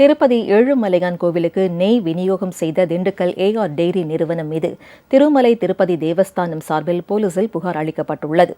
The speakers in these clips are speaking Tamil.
திருப்பதி ஏழுமலையான் கோவிலுக்கு நெய் விநியோகம் செய்த திண்டுக்கல் ஏஆர் டெய்ரி நிறுவனம் மீது திருமலை திருப்பதி தேவஸ்தானம் சார்பில் போலீசில் புகார் அளிக்கப்பட்டுள்ளது.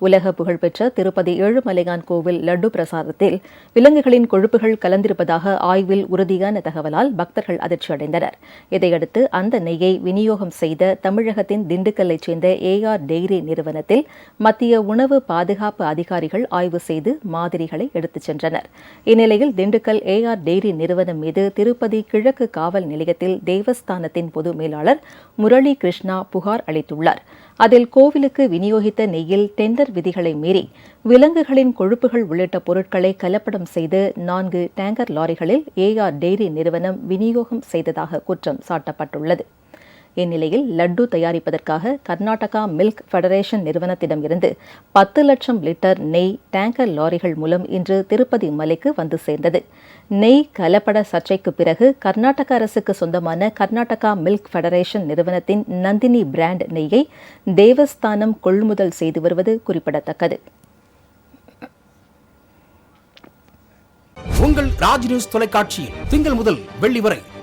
உலக புகழ்பெற்ற திருப்பதி ஏழுமலையான் கோவில் லட்டு பிரசாதத்தில் விலங்குகளின் கொழுப்புகள் கலந்திருப்பதாக ஆய்வில் உறுதியான தகவலால் பக்தர்கள் அதிர்ச்சியடைந்தனர். இதையடுத்து அந்த நெய்யை விநியோகம் செய்த தமிழகத்தின் திண்டுக்கல்லைச் சேர்ந்த ஏஆர் டெய்ரி நிறுவனத்தில் மத்திய உணவு பாதுகாப்பு அதிகாரிகள் ஆய்வு செய்து மாதிரிகளை எடுத்துச் சென்றனர். இந்நிலையில் திண்டுக்கல் ஏஆர் டெய்ரி நிறுவனம் மீது திருப்பதி கிழக்கு காவல் நிலையத்தில் தேவஸ்தானத்தின் பொது மேலாளர் முரளி கிருஷ்ணா புகார் அளித்துள்ளார். அதில் கோவிலுக்கு விநியோகித்த நெய்யில் டெண்டர் விதிகளை மீறி விலங்குகளின் கொழுப்புகள் உள்ளிட்ட பொருட்களை கலப்படம் செய்து நான்கு டேங்கர் லாரிகளில் ஏஆர் டெய்ரி நிறுவனம் விநியோகம் செய்ததாக குற்றம் சாட்டப்பட்டுள்ளது. இந்நிலையில் லட்டு தயாரிப்பதற்காக கர்நாடகா மில்க் ஃபெடரேஷன் நிறுவனத்திடமிருந்து பத்து லட்சம் லிட்டர் நெய் டேங்கர் லாரிகள் மூலம் இன்று திருப்பதி மலைக்கு வந்து சேர்ந்தது. நெய் கலப்பட சர்ச்சைக்கு பிறகு கர்நாடக அரசுக்கு சொந்தமான கர்நாடகா மில்க் ஃபெடரேஷன் நிறுவனத்தின் நந்தினி பிராண்ட் நெய்யை தேவஸ்தானம் கொள்முதல் செய்து வருவது குறிப்பிடத்தக்கது. உங்கள் ராஜ் நியூஸ் தொலைக்காட்சியில் திங்கள் முதல் வெள்ளி வரை